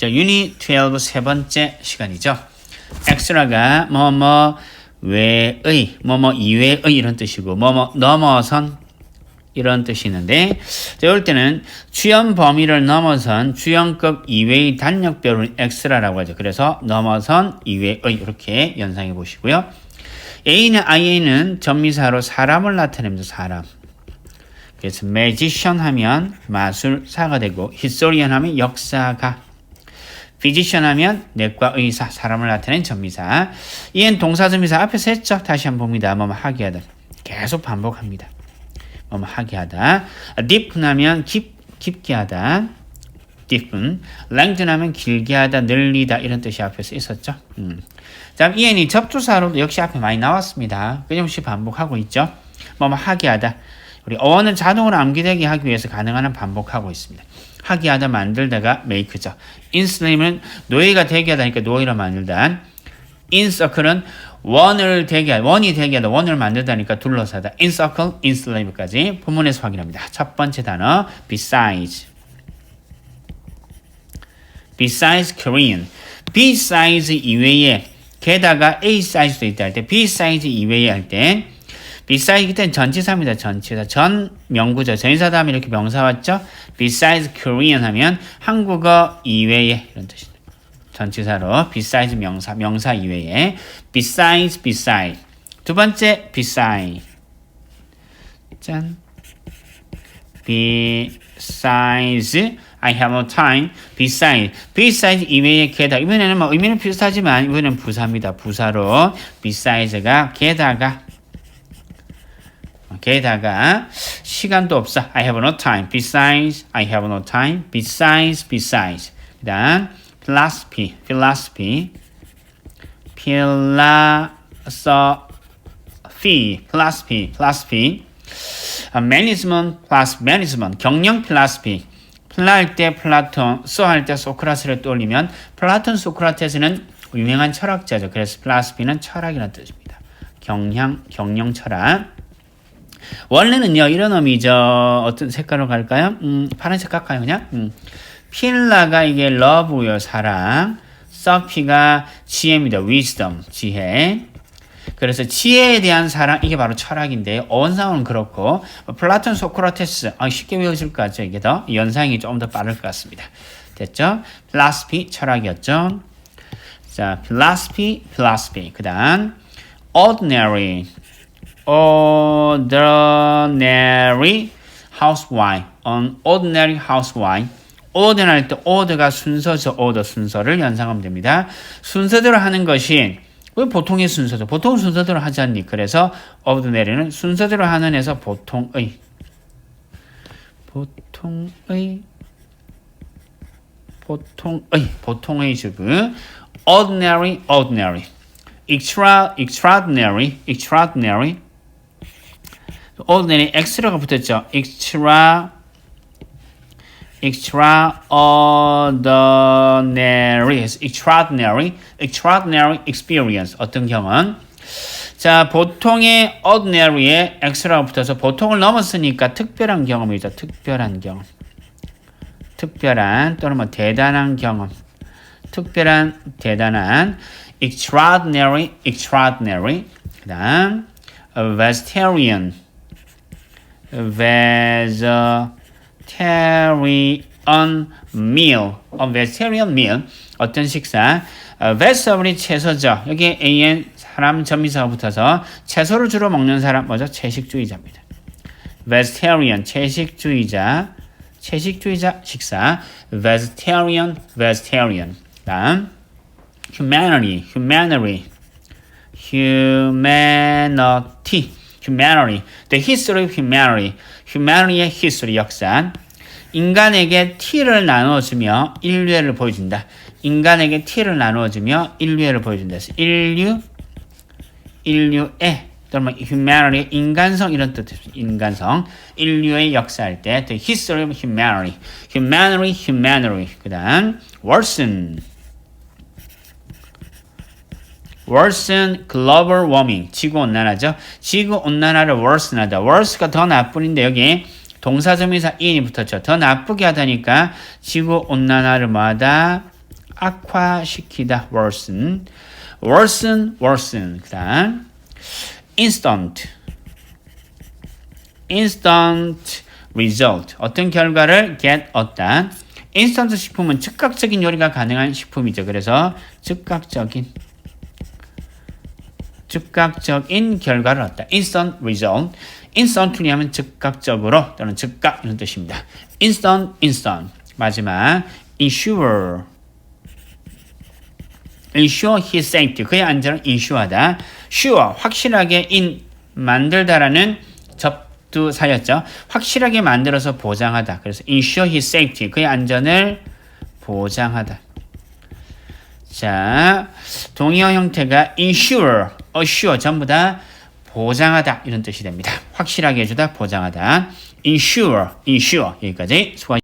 자, 유닛 12세 번째 시간이죠. extra가 뭐뭐 외의, 뭐뭐 이외의 이런 뜻이고 뭐뭐 넘어선 이런 뜻이 있는데 자, 이럴 때는 주연 범위를 넘어선 주연급 이외의 단력별을 extra라고 하죠. 그래서 넘어선 이외의 이렇게 연상해 보시고요. A는 IA는 전미사로 사람을 나타냅니다. 사람. 그래서 magician 하면 마술사가 되고 historian 하면 역사가 physician 하면 내과 의사 사람을 나타낸 전미사. 이엔 동사 전미사 앞에서 했죠. 다시 한번 봅니다. 뭐뭐 하게 하다. 계속 반복합니다. 뭐뭐 하게 하다. deep 하면 깊, 깊게 하다. deep은 length 하면 길게 하다 늘리다 이런 뜻이 앞에서 있었죠. 음. 다음 이엔이 접두사로도 역시 앞에 많이 나왔습니다. 끊임없이 반복하고 있죠. 뭐뭐 하게 하다 우리 어원은 자동으로 암기되게 하기 위해서 가능한 반복하고 있습니다. 하게 하다 만들다가 make죠. inslave는 노예가 되게 하다니까 노예로 만들다. incircle은 원을 되게 원이 되게 하다, 원을 만들다니까 둘러싸다. incircle, enslave까지 본문에서 확인합니다. 첫 번째 단어 besides. besides Korean. besides 이외에 게다가 a size도 있다 할 때 besides 이외에 할때 besides 그때는 전치사입니다. 전치사. 전 명구죠. 전치사 다음에 이렇게 명사 왔죠. besides Korean 하면 한국어 이외에 이런 뜻입니다. 전치사로 besides 명사, 명사 이외에 besides, beside. 두 번째 beside. 짠. besides I have no time. besides. besides 이외에 게다가 이번에는 뭐 의미는 비슷하지만 이번에는 부사입니다. 부사로 besides가 게다가 게다가 시간도 없어. I have no time. Besides, I have no time. Besides, besides. 그다음 philosophy, philosophy, philosophy, philosophy, philosophy. Uh, management plus management, 경영 philosophy. 플라할 때 플라톤, 소할 때 소크라스를 떠올리면 플라톤, 소크라테스는 유명한 철학자죠. 그래서 philosophy는 철학이라는 뜻입니다. 경영, 경영 철학. 원래는요 이런 의미죠 어떤 색깔로 갈까요? 음, 파란색 갈까요 그냥? 음. 필라가 이게 러브요 사랑 서피가 지혜입니다 wisdom 지혜 그래서 지혜에 대한 사랑 이게 바로 철학인데 어원상은 그렇고 플라톤 소크라테스 아, 쉽게 외워질 것 같죠 이게 더 연상이 좀더 빠를 것 같습니다 됐죠? philosophy 철학이었죠 자 philosophy philosophy 그 다음 ordinary ordinary housewife, an ordinary housewife. ordinary 때 order가 순서죠. order 순서를 연상하면 됩니다. 순서대로 하는 것이 왜 보통의 순서죠? 보통 순서대로 하지 않니? 그래서 ordinary는 순서대로 하는 에서 보통의 보통의 보통의 보통의 주그 ordinary ordinary extra extraordinary extraordinary ordinary extra가 붙었죠. extra extraordinary extraordinary extraordinary experience 어떤 경험 자 보통의 ordinary에 extra가 붙어서 보통을 넘었으니까 특별한 경험이죠. 특별한 경험 특별한 또는 뭐 대단한 경험 특별한 대단한 extraordinary extraordinary 그다음 vegetarian vegetarian meal, a vegetarian meal 어떤 식사? 어, vegetable이 채소죠. 여기 an 사람 전미사가 붙어서 채소를 주로 먹는 사람 뭐죠? 채식주의자입니다. vegetarian 채식주의자, 채식주의자 식사, vegetarian, vegetarian. 다음 humanity, humanity, humanity. Humanity, the history of humanity, humanity의 history 역사. 인간에게 T를 나눠주며 인류애를 보여준다. 인간에게 T를 나눠주며 인류애를 보여준다. 인류, 인류애, 또는 humanity, 인간성 이런 뜻입니다. 인간성, 인류의 역사할 때 the history of humanity, humanity, humanity. 그 다음 worsen. Worsen global warming 지구 온난화죠. 지구 온난화를 worsen하다. worse가 더 나쁜인데 여기 동사점에서 in이 붙었죠. 더 나쁘게 하다니까 지구 온난화를 뭐하다 악화시키다 worsen worsen worsen 그다음 instant instant result 어떤 결과를 get 얻다 인스턴트 식품은 즉각적인 요리가 가능한 식품이죠. 그래서 즉각적인 즉각적인 결과를 얻다. instant result. instantly 하면 즉각적으로 또는 즉각 이런 뜻입니다. instant, instant. 마지막 ensure. ensure his safety. 그의 안전을 ensure하다. sure, 확실하게 in, 만들다라는 접두 사였죠. 확실하게 만들어서 보장하다. 그래서 ensure his safety. 그의 안전을 보장하다. 자, 동의어 형태가 ensure, assure 전부 다 보장하다 이런 뜻이 됩니다. 확실하게 해주다, 보장하다. ensure, ensure 여기까지 수고.